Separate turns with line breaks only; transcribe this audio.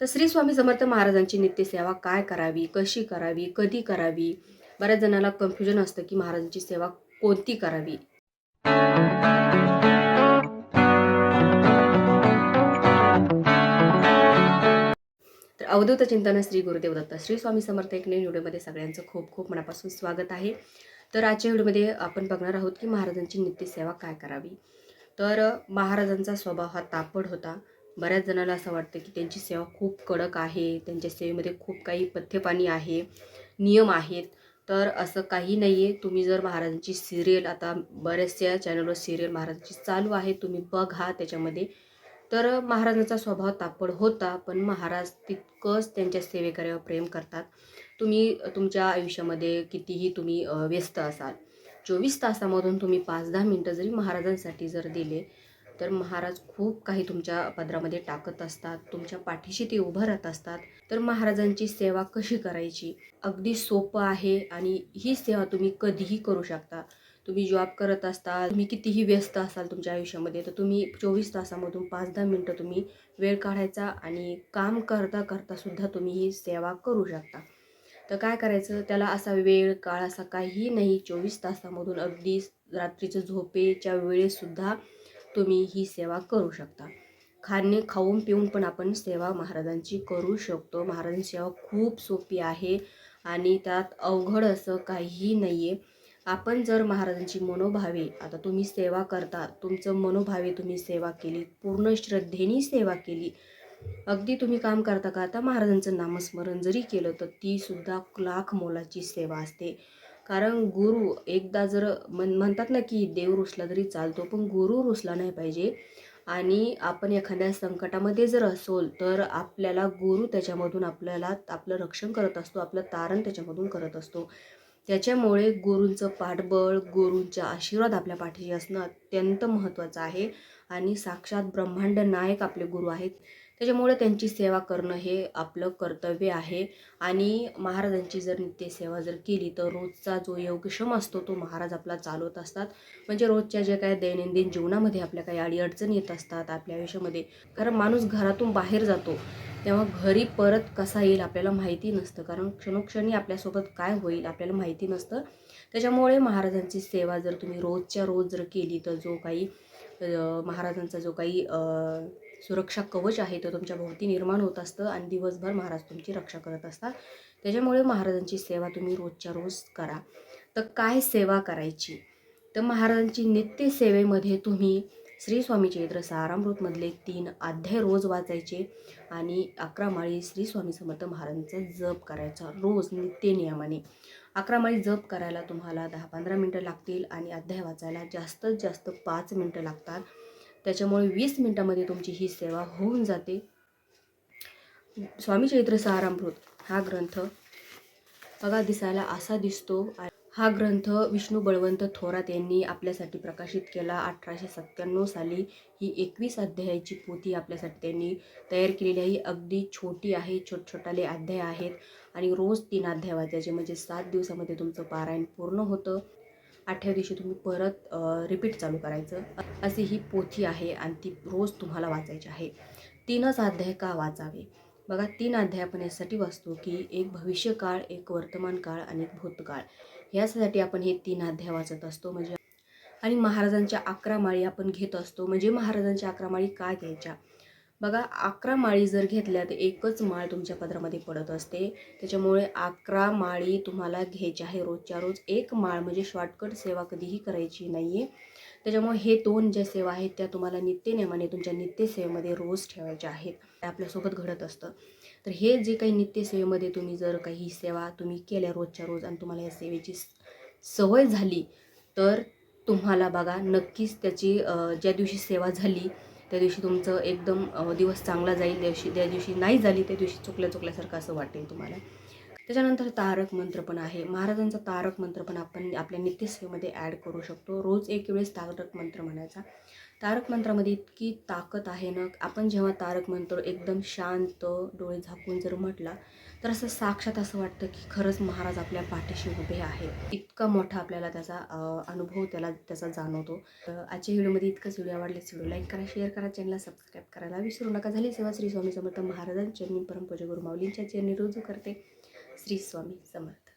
तर श्री स्वामी समर्थ महाराजांची नित्यसेवा काय करावी कशी करावी कधी करावी? बऱ्याच जणांना कन्फ्युजन असतं की महाराजांची सेवा कोणती करावी? तर अवधूत चिंतन श्री गुरुदेव दत्त श्री स्वामी समर्थ एक नवीन व्हिडिओमध्ये सगळ्यांचं खूप खूप मनापासून स्वागत आहे. तर आजच्या व्हिडिओमध्ये आपण बघणार आहोत की महाराजांची नित्यसेवा काय करावी? तर महाराजांचा स्वभाव हा तापड होता. बऱ्याच जणांना असं वाटतं की त्यांची सेवा खूप कडक आहे त्यांच्या सेवेमध्ये खूप काही पथ्यपाणी आहे नियम आहेत. तर असं काही नाही आहे तुम्ही जर महाराजांची सिरियल आता बऱ्याचशा चॅनलवर सिरियल महाराजांची चालू आहे तुम्ही बघा त्याच्यामध्ये. तर महाराजांचा स्वभाव तापड होता पण महाराज तितकंच त्यांच्या सेवेकऱ्यावर प्रेम करतात. तुम्ही तुमच्या आयुष्यामध्ये कितीही तुम्ही व्यस्त असाल चोवीस तासामधून तुम्ही पाच दहा मिनटं जरी महाराजांसाठी जर दिले तर महाराज खूप काही तुमच्या पदरामध्ये टाकत असतात तुमच्या पाठीशी ते उभं राहत असतात. तर महाराजांची सेवा कशी करायची? अगदी सोपं आहे आणि ही सेवा तुम्ही कधीही करू शकता. तुम्ही जॉब करत असता तुम्ही कितीही व्यस्त असाल तुमच्या आयुष्यामध्ये तर तुम्ही चोवीस तासामधून पाच दहा मिनटं तुम्ही वेळ काढायचा आणि काम करता करता सुद्धा तुम्ही ही सेवा करू शकता. तर काय करायचं? त्याला असा वेळ काळ असा काही नाही. चोवीस तासामधून अगदी रात्रीचं झोपेच्या वेळेसुद्धा तुम्ही ही सेवा करू शकता. खाणे खाऊन पिऊन पण आपण सेवा महाराजांची करू शकतो. महाराजांची सेवा खूप सोपी आहे आणि त्यात अवघड असं काहीही नाही आहे आपण जर महाराजांची मनोभावे आता तुम्ही सेवा करता तुमचं मनोभावे तुम्ही सेवा केली पूर्ण श्रद्धेने सेवा केली अगदी तुम्ही काम करता करता महाराजांचं नामस्मरण जरी केलं तर तीसुद्धा लाख मोलाची सेवा असते. कारण गुरु एकदा जर म्हण म्हणतात ना की देव रुसला तरी चालतो पण गुरु रुसला नाही पाहिजे. आणि आपण एखाद्या संकटामध्ये जर असोल तर आपल्याला गुरु त्याच्यामधून आपल्याला आपलं रक्षण करत असतो आपलं तारण त्याच्यामधून करत असतो. त्याच्यामुळे गुरूंचं पाठबळ गुरूंचा आशीर्वाद आपल्या पाठीशी असणं अत्यंत महत्त्वाचं आहे. आणि साक्षात ब्रह्मांड नायक आपले गुरु आहेत. त्याच्यामुळे त्यांची सेवा करणं हे आपलं कर्तव्य आहे. आणि महाराजांची जर नित्यसेवा जर केली तर रोजचा जो योगक्षम असतो तो महाराज आपला चालवत असतात. म्हणजे रोजच्या जे काय दैनंदिन जीवनामध्ये आपल्या काही अडीअडचण येत असतात आपल्या आयुष्यामध्ये. कारण माणूस घरातून बाहेर जातो तेव्हा घरी परत कसा येईल आपल्याला माहिती नसतं. कारण क्षणोक्षणी आपल्यासोबत काय होईल आपल्याला माहिती नसतं. त्याच्यामुळे महाराजांची सेवा जर तुम्ही रोजच्या रोज जर केली तर जो काही महाराजांचा जो काही सुरक्षा कवच आहे तो तुमच्या भोवती निर्माण होत असतं आणि दिवसभर महाराज तुमची रक्षा करत असतात. त्याच्यामुळे महाराजांची सेवा तुम्ही रोजच्या रोज करा. तर काय सेवा करायची? तर महाराजांची नित्य सेवेमध्ये तुम्ही श्री स्वामी चैत्र सारामृतमधले तीन अध्याय रोज वाचायचे आणि अकरा माळी श्री स्वामी समर्थ महाराजांचा जप करायचा रोज नित्य नियमाने. अकरा माळी जप करायला तुम्हाला दहा पंधरा मिनटं लागतील आणि अध्याय वाचायला जास्तीत जास्त पाच मिनटं लागतात. त्याच्यामुळे वीस मिनटामध्ये तुमची ही सेवा होऊन जाते. स्वामी चैत्र सारामृत हा ग्रंथ बघा दिसायला असा दिसतो हा ग्रंथ विष्णू बळवंत थोरात यांनी आपल्यासाठी प्रकाशित केला. अठराशे सत्त्याण्णव साली ही एकवीस अध्यायाची पोथी आपल्यासाठी त्यांनी तयार केलेली आहे. ही अगदी छोटी आहे छोट छोटाले अध्याय आहेत आणि रोज तीन अध्याय वाचायचे. म्हणजे सात दिवसामध्ये तुमचं पारायण पूर्ण होतं. आठव्या दिवशी तुम्ही परत रिपीट चालू करायचं. अशी ही पोथी आहे आणि ती रोज तुम्हाला वाचायची आहे. तीनच अध्याय का वाचावे? बघा तीन अध्याय आपण यासाठी वाचतो की एक भविष्यकाळ एक वर्तमान काळ आणि एक भूतकाळ. ह्यासाठी आपण हे तीन अध्याय वाचत असतो. म्हणजे आणि महाराजांच्या अकरा माळी आपण घेत असतो. म्हणजे महाराजांच्या अकरा माळी काय घ्यायच्या? बघा अकरा माळी जर घेतल्या तर एकच माळ तुमच्या पदरामध्ये पडत असते. त्याच्यामुळे अकरा माळी तुम्हाला घ्यायची आहे रोजच्या रोज. एक माळ म्हणजे शॉर्टकट सेवा कधीही करायची नाही आहे त्याच्यामुळे हे दोन ज्या सेवा आहेत त्या तुम्हाला नित्यनेमाने तुमच्या नित्यसेवेमध्ये रोज ठेवायच्या आहेत. ते आपल्यासोबत घडत असतं. तर हे जे काही नित्यसेवेमध्ये तुम्ही जर काही सेवा तुम्ही केल्या रोजच्या रोज आणि तुम्हाला या सेवेची सवय झाली तर तुम्हाला बघा नक्कीच त्याची ज्या दिवशी सेवा झाली त्या दिवशी तुमचं एकदम दिवस चांगला जाईल त्या दिवशी त्या दिवशी नाही झाली त्या दिवशी चुकल्या चुकल्यासारखं असं वाटेल तुम्हाला. त्याच्यानंतर तारक मंत्र पण आहे. महाराजांचा तारक मंत्र पण आपण आपल्या नित्यसेवेमध्ये ॲड करू शकतो. रोज एक वेळेस तारक मंत्र म्हणायचा. तारक मंत्रामध्ये इतकी ताकद आहे ना आपण जेव्हा तारक मंत्र एकदम शांत डोळे झाकून जर म्हटला तर असं साक्षात असं वाटतं की खरंच महाराज आपल्या पाठीशी उभे आहे इतका मोठा आपल्याला त्याचा अनुभव त्याला त्याचा जाणवतो. तर आजच्या व्हिडिओमध्ये इतकंच. व्हिडिओ आवडले व्हिडिओ लाईक करा शेअर करा चॅनलला सबस्क्राईब करायला विसरू नका. झाली सेवा श्री स्वामी समर्थ महाराजांच्या मी परमपूज्य गुरु माऊलींच्या चरणी रुजू करते. श्री स्वामी समर्थ.